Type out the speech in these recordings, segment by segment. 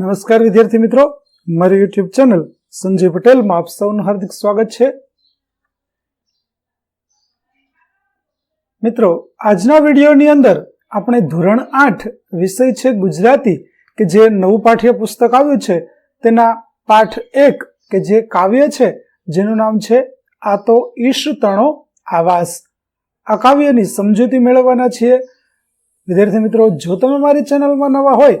નમસ્કાર વિદ્યાર્થી મિત્રો. મારી યુટ્યુબ ચેનલ સંજય પટેલમાં આપ સૌનું હાર્દિક સ્વાગત છે. મિત્રો, આજના વિડીયોની અંદર આપણે ધોરણ આઠ વિષય છે ગુજરાતી કે જે નવું પાઠ્ય પુસ્તક આવ્યું છે તેના પાઠ એક કે જે કાવ્ય છે જેનું નામ છે આ તો ઈશ તણો આવાસ. આ કાવ્યની સમજૂતી મેળવવાના છીએ. વિદ્યાર્થી મિત્રો, જો તમે મારી ચેનલમાં નવા હોય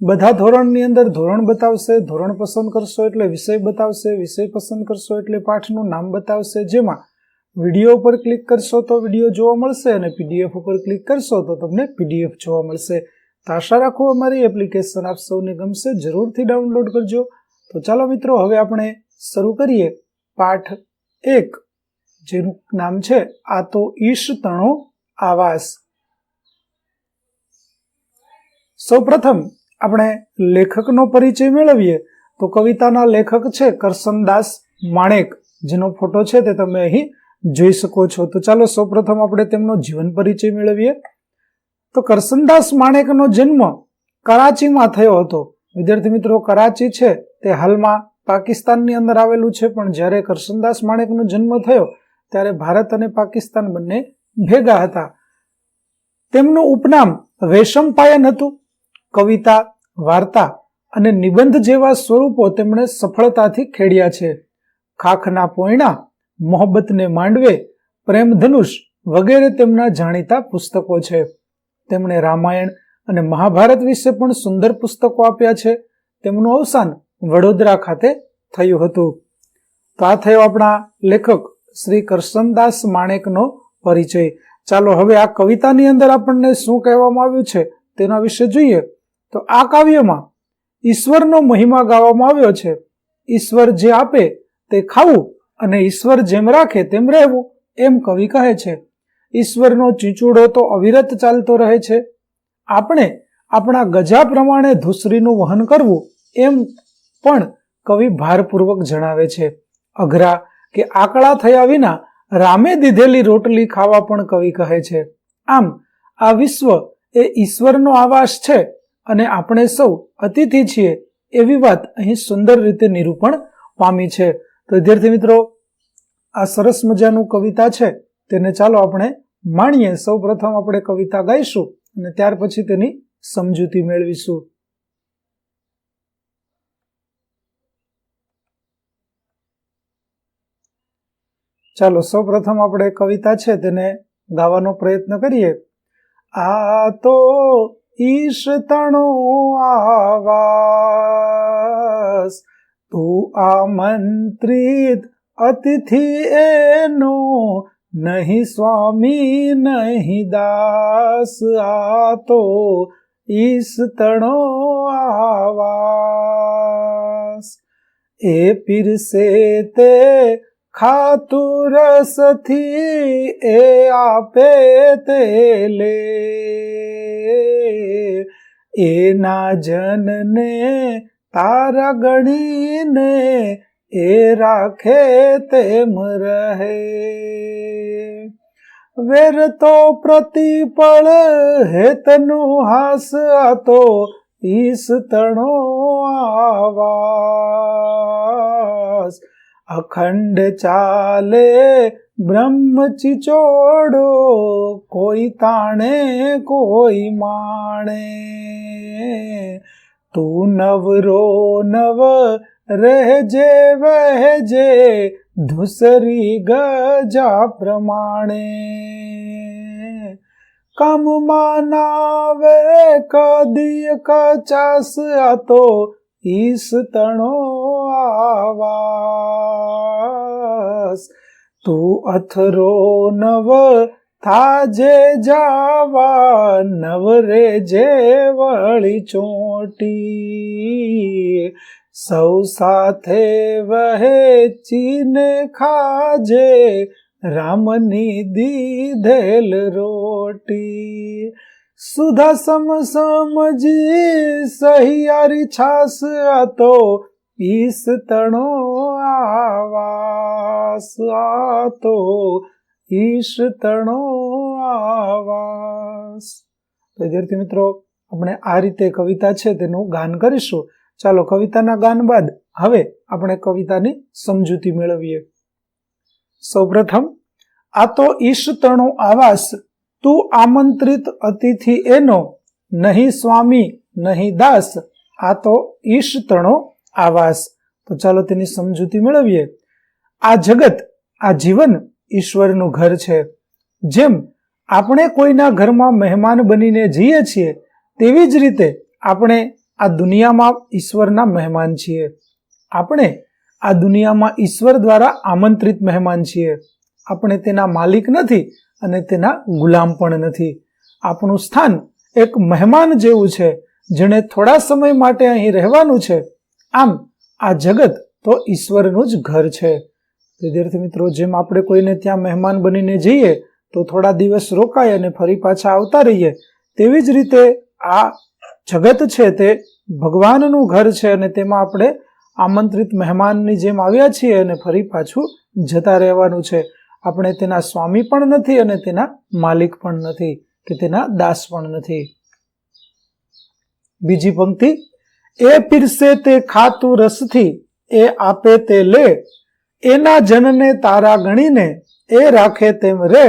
બધા ધોરણની અંદર ધોરણ બતાવશે, ધોરણ પસંદ કરશો એટલે વિષય બતાવશે, વિષય પસંદ કરશો એટલે પાઠનું નામ બતાવશે. જેમાં વીડિયો ઉપર ક્લિક કરશો તો વીડિયો જોવા મળશે અને પીડીએફ ઉપર ક્લિક કરશો તો તમને પીડીએફ જોવા મળશે. તો આશા રાખું અમારી એપ્લિકેશન આપ સૌને ગમશે. જરૂરથી ડાઉનલોડ કરજો. તો ચાલો મિત્રો, હવે આપણે શરૂ કરીએ. પાઠ એક, જેનું નામ છે આ તો ઈશ તણો આવાસ. સૌપ્રથમ આપણે લેખકનો પરિચય મેળવીએ, તો કવિતાના લેખક છે કરસનદાસ માણેક, જેનો ફોટો છે તે તમે અહીં જોઈ શકો છો. તો ચાલો સૌપ્રથમ આપણે તેમનો જીવન પરિચય મેળવીએ. તો કરસનદાસ માણેકનો જન્મ કરાચીમાં થયો હતો. વિદ્યાર્થી મિત્રો, કરાચી છે તે હાલમાં પાકિસ્તાનની અંદર આવેલું છે, પણ જ્યારે કરસનદાસ માણેકનો જન્મ થયો, ત્યારે ભારત અને પાકિસ્તાન બંને ભેગા હતા. તેમનું ઉપનામ રેશમ પાયન હતું. કવિતા, વાર્તા અને નિબંધ જેવા સ્વરૂપો તેમણે સફળતાથી ખેડ્યા છે. ખાખના પોયણા, મોહબ્બતને માંડવે પ્રેમ ધનુષ વગેરે તેમના જાણીતા પુસ્તકો છે. તેમણે રામાયણ અને મહાભારત વિશે પણ સુંદર પુસ્તકો આપ્યા છે. તેમનું અવસાન વડોદરા ખાતે થયું હતું. તો આ થયો આપણા લેખક શ્રી કરશનદાસ માણેકનો પરિચય? ચાલો હવે આ કવિતાની અંદર આપણને શું કહેવામાં આવ્યું છે તેના વિશે જોઈએ. તો આ કાવ્યમાં ઈશ્વરનો મહિમા ગાવામાં આવ્યો છે. ઈશ્વર જે આપે તે ખાવું અને ઈશ્વર જેમ રાખે તેમ રહેવું, એમ કવિ કહે છે. ઈશ્વરનો ચીચુડો તો અવિરત ચાલતો રહે છે. આપણે આપણા ગજા પ્રમાણે ધુસરીનું વહન કરવું, એમ પણ કવિ ભારપૂર્વક જણાવે છે. અઘરા કે આકળા થયા વિના રામે દીધેલી રોટલી ખાવા પણ કવિ કહે છે. આમ, આ વિશ્વ એ ઈશ્વરનો આવાસ છે. અને આપણે સૌ અતિથિ છીએ એવી વાત અહીં સુંદર રીતે નિરૂપણ પામી છે. તો વિદ્યાર્થી મિત્રો, આ સરસ મજાનું કવિતા છે, તેને ચાલો આપણે માણીએ. સૌ પ્રથમ આપણે કવિતા ગાઈશું અને ત્યાર પછી તેની સમજૂતી મેળવીશું. ચાલો સૌ પ્રથમ આપણે કવિતા છે તેને ગાવાનો પ્રયત્ન કરીએ. આ તો ઈશ તણો આવાસ. તું આમંત્રિત અતિથિ એનો નહીં સ્વામી, નહીં દાસ. આ તો ઈશ તણો આવાસ. એ પીરસે તે ખાતું રસથી એ આપે તે લે. એના જનને તારા ગણીને એ રાખે તેમ રહે. વેર તો પ્રતિપળ હેતનું હાસ આતો ઈસ તણો આવાસ. અખંડ ચાલે બ્રહ્મ ચિચોડો કોઈ તાણે, કોઈ માણે. તું નવરો નવ, રહેજે, વહેજે, ધુસરી ગજા પ્રમાણે. કમમાં નાવે, કદી કચાસ હતો ઈસ તણો આવાસ તું અથરો નવ થાજે જાવા નવરે જે વળી ચોટી. સૌ સાથે વહે ચીને ખાજે, રામની દીધેલ રોટી. સુધા સમ સમજી સહિયારી છાસ આ તો ઈસ તણો આવાસ આતો તો ઈશ તણો આવાસ. વિદ્યાર્થી મિત્રો, આપણે આ રીતે કવિતા છે તેનું ગાન કરીશું. ચાલો કવિતાના ગાન બાદ હવે આપણે કવિતાની સમજૂતી મેળવીએ. સૌપ્રથમ, આ તો ઈશ તણો આવાસ, તું આમંત્રિત અતિથિ એનો, નહીં સ્વામી, નહીં દાસ, આ તો ઈશ તણો આવાસ. તો ચાલો તેની સમજૂતી મેળવીએ. આ જગત, આ જીવન ઈશ્વરનું ઘર છે. જેમ આપણે કોઈના ઘરમાં મહેમાન બનીને જઈએ છીએ, તેવી જ રીતે આપણે આ દુનિયામાં ઈશ્વરના મહેમાન છીએ. આપણે આ દુનિયામાં ઈશ્વર દ્વારા આમંત્રિત મહેમાન છીએ. આપણે તેના માલિક નથી અને તેના ગુલામ પણ નથી. આપણું સ્થાન એક મહેમાન જેવું છે, જેણે થોડા સમય માટે અહીં રહેવાનું છે. આમ, આ જગત તો ઈશ્વરનું જ ઘર છે. વિદ્યાર્થી મિત્રો, જેમ આપણે કોઈને ત્યાં મહેમાન બનીને જઈએ, તો થોડા દિવસ રોકાય અને ફરી પાછા આવતા રહીએ. તેવી જ રીતે આ જગત છે તે ભગવાનનું ઘર છે અને તેમાં આપણે આમંત્રિત મહેમાનની જેમ આવ્યા છીએ અને ફરી પાછું જતા રહેવાનું છે. આપણે તેના સ્વામી પણ નથી અને તેના માલિક પણ નથી કે તેના દાસ પણ નથી. બીજી પંક્તિ એ પીરસે તે ખાતું રસથી, એ આપે તે લે. એના જનને તારા ગણીને એ રાખે તેમ રે.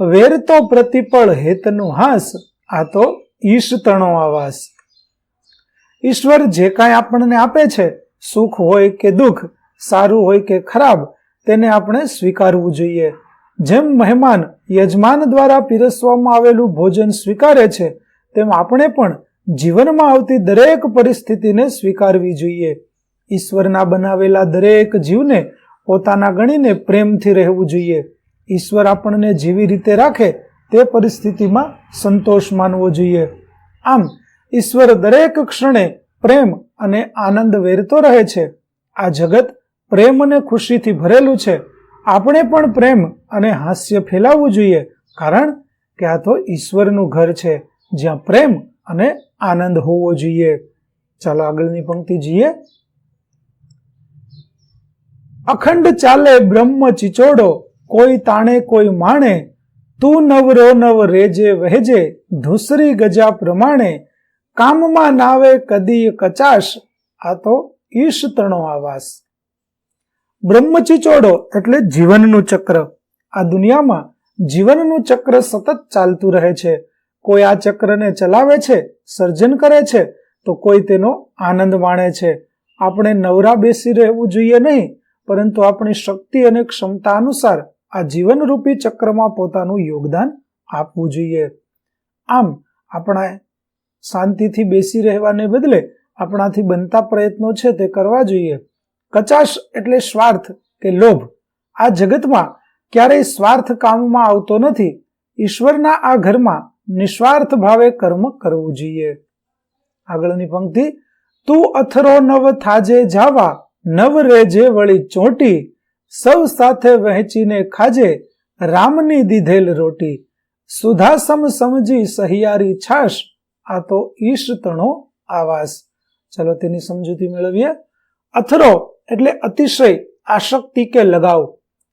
વેર તો પ્રતિપળ હેતનું હાસ, આ તો ઈશ તણો આવાસ. ઈશ્વર જે કાંઈ આપણને આપે છે, સુખ હોય કે દુઃખ, સારું હોય કે ખરાબ, તેને આપણે સ્વીકારવું જોઈએ. જેમ મહેમાન યજમાન દ્વારા પીરસવામાં આવેલું ભોજન સ્વીકારે છે, તેમ આપણે પણ જીવનમાં આવતી દરેક પરિસ્થિતિને સ્વીકારવી જોઈએ. ઈશ્વરના બનાવેલા દરેક જીવને પોતાના ગણીને પ્રેમથી રહેવું જોઈએ. ઈશ્વર આપણને જેવી રીતે રાખે તે પરિસ્થિતિમાં સંતોષ માનવો જોઈએ. આમ, ઈશ્વર દરેક ક્ષણે પ્રેમ અને આનંદ વેરતો રહે છે. આ જગત પ્રેમ અને ખુશીથી ભરેલું છે. આપણે પણ પ્રેમ અને હાસ્ય ફેલાવવું જોઈએ, કારણ કે આ તો ઈશ્વરનું ઘર છે. જ્યાં પ્રેમ અને આનંદ હોવો જોઈએ. ચાલો આગળની પંક્તિ જોઈએ. અખંડ ચાલે બ્રહ્મ ચિચોડો, કોઈ તાણે કોઈ માણે, તું નવરો નવ રેજે વહેજે, ધૂસરી ગજા પ્રમાણે, કામમાં નાવે કદી કચાશ, આ તો ઈશ તણો આવાસ બ્રહ્મચિચોડો એટલે જીવનનું ચક્ર. આ દુનિયામાં જીવનનું ચક્ર સતત ચાલતું રહે છે. કોઈ આ ચક્રને ચલાવે છે, સર્જન કરે છે, તો કોઈ તેનો આનંદ માણે છે. આપણે નવરા બેસી રહેવું જોઈએ નહીં, પરંતુ આપણી શક્તિ અને ક્ષમતા અનુસાર આ જીવનરૂપી ચક્રમાં પોતાનું યોગદાન આપવું જોઈએ. આમ, આપણે શાંતિથી બેસી રહેવાને બદલે આપણાથી બનતા પ્રયત્નો છે તે કરવા જોઈએ. કચાશ એટલે સ્વાર્થ કે લોભ. આ જગતમાં ક્યારેય સ્વાર્થ કામમાં આવતો નથી. ઈશ્વરના આ ઘરમાં નિસ્વાર્થ ભાવે કર્મ કરવું જોઈએ. આગળની પંક્તિ, તું અથરો નવ થાજે જાવા, નવ રેજે વળી ચોટી, સૌ સાથે વહેંચીને ખાજે રામની દીધેલ રોટી. સુધાસમ સમજી સહિયારી છાશ, આ તો ઈશ તણો આવાસ. ચલો તેની સમજૂતી મેળવીએ. અથરો એટલે અતિશય આસક્તિ કે લગાવ.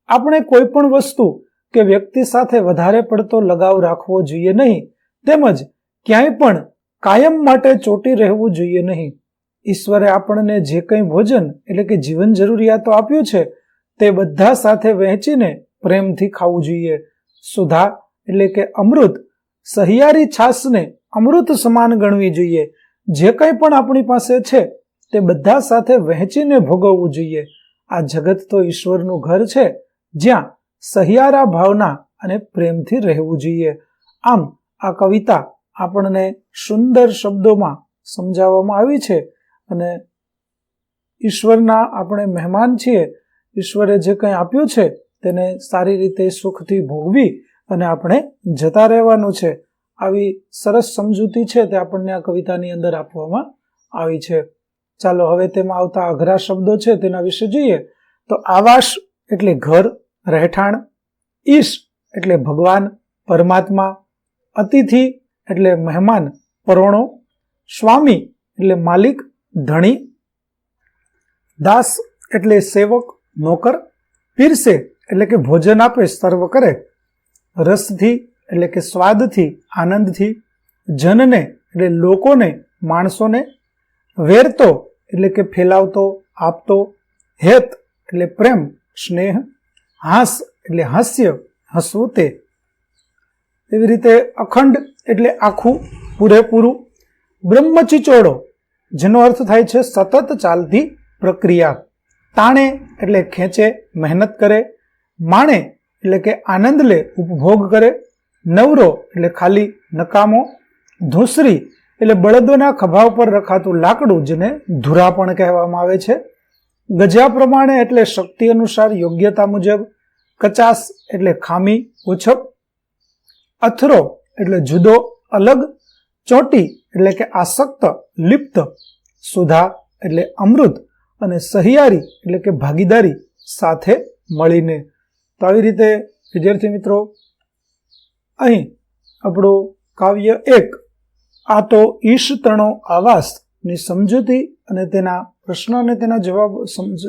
આપણે કોઈ પણ વસ્તુ કે વ્યક્તિ સાથે વધારે પડતો લગાવ રાખવો જોઈએ નહીં, તેમજ ક્યાંય પણ કાયમ માટે ચોટી રહેવું જોઈએ નહીં. ઈશ્વરે આપણને જે કંઈ ભોજન એટલે કે જીવન જરૂરિયાતો આપ્યું છે, તે બધા સાથે વહેંચીને પ્રેમથી ખાવું જોઈએ. સુધા એટલે કે અમૃત, સહિયારી છાસને અમૃત સમાન ગણવી જોઈએ. જે કંઈ પણ આપણી પાસે છે, તે બધા સાથે વહેંચીને ભોગવવું જોઈએ. આ જગત તો ઈશ્વરનું ઘર છે, જ્યાં સહિયારા ભાવના અને પ્રેમથી રહેવું જોઈએ. આમ, આ કવિતા આપણને સુંદર શબ્દોમાં સમજાવવામાં આવી છે અને ઈશ્વરના આપણે મહેમાન છીએ. ઈશ્વરે જે કંઈ આપ્યું છે તેને સારી રીતે સુખથી ભોગવી અને આપણે જતા રહેવાનું છે. આવી સરસ સમજૂતી છે તે આપણને આ કવિતાની અંદર આપવામાં આવી છે. ચાલો હવે તેમાં આવતા અઘરા શબ્દો છે તેના વિશે જોઈએ. તો આવાસ એટલે ઘર. રહેઠાણ, ઈશ એટલે ભગવાન, પરમાત્મા, અતિથિ એટલે મહેમાન પરોણો સ્વામી એટલે માલિક, ધણી, દાસ એટલે સેવક, નોકર, પીરસે એટલે કે ભોજન આપે, સર્વ કરે. રસથી એટલે કે સ્વાદથી, આનંદથી, જનને એટલે લોકોને, માણસોને. વેરતો એટલે કે ફેલાવતો, આપતો, હેત એટલે પ્રેમ, સ્નેહ હાસ એટલે હાસ્ય હસવું તે એવી રીતે અખંડ એટલે આખું પૂરેપૂરું બ્રહ્મચિચોડો જેનો અર્થ થાય છે સતત ચાલતી પ્રક્રિયા. તાણે એટલે ખેંચે, મહેનત કરે. માણે એટલે કે આનંદ લે ઉપભોગ કરે. નવરો એટલે ખાલી નકામો. ધૂસરી એટલે બળદોના ખભા ઉપર રખાતું લાકડું, જેને ધુરા પણ કહેવામાં આવે છે. ગજા પ્રમાણે એટલે શક્તિ અનુસાર યોગ્યતા મુજબ કચાસ એટલે ખામી ઓછપ અથરો એટલે જુદો, અલગ, ચોટી એટલે કે આસક્ત, લિપ્ત, સુધા એટલે અમૃત અને સહિયારી એટલે કે ભાગીદારી સાથે મળીને. તો આવી રીતે, વિદ્યાર્થી મિત્રો, અહીં આપણું કાવ્ય એક, આ તો ઈશ તણો આવાસની સમજૂતી અને તેના પ્રશ્ન અને તેના જવાબ સમજ,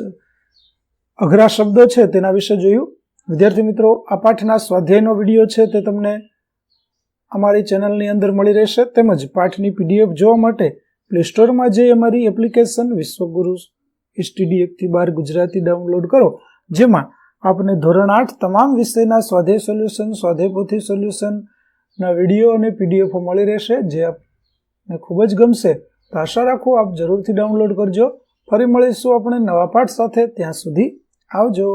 અઘરા શબ્દો છે તેના વિશે જોયું. વિદ્યાર્થી મિત્રો, આ પાઠના સ્વાધ્યાયનો વીડિયો છે તે તમને અમારી ચેનલની અંદર મળી રહેશે તેમજ પાઠની પીડીએફ જોવા માટે પ્લે સ્ટોરમાં જઈ અમારી એપ્લિકેશન વિશ્વગુરુ એસટીડી એકથી બાર ગુજરાતી ડાઉનલોડ કરો, જેમાં આપને ધોરણ આઠ તમામ વિષયના સ્વાધ્યાય સોલ્યુશન, સ્વાધ્યાય પોથી સોલ્યુશનના વીડિયો અને પીડીએફો મળી રહેશે, જે આપને ખૂબ જ ગમશે. તો આશા રાખું આપ જરૂરથી ડાઉનલોડ કરજો. ફરી મળીશું આપણે નવા પાઠ સાથે. ત્યાં સુધી આવજો.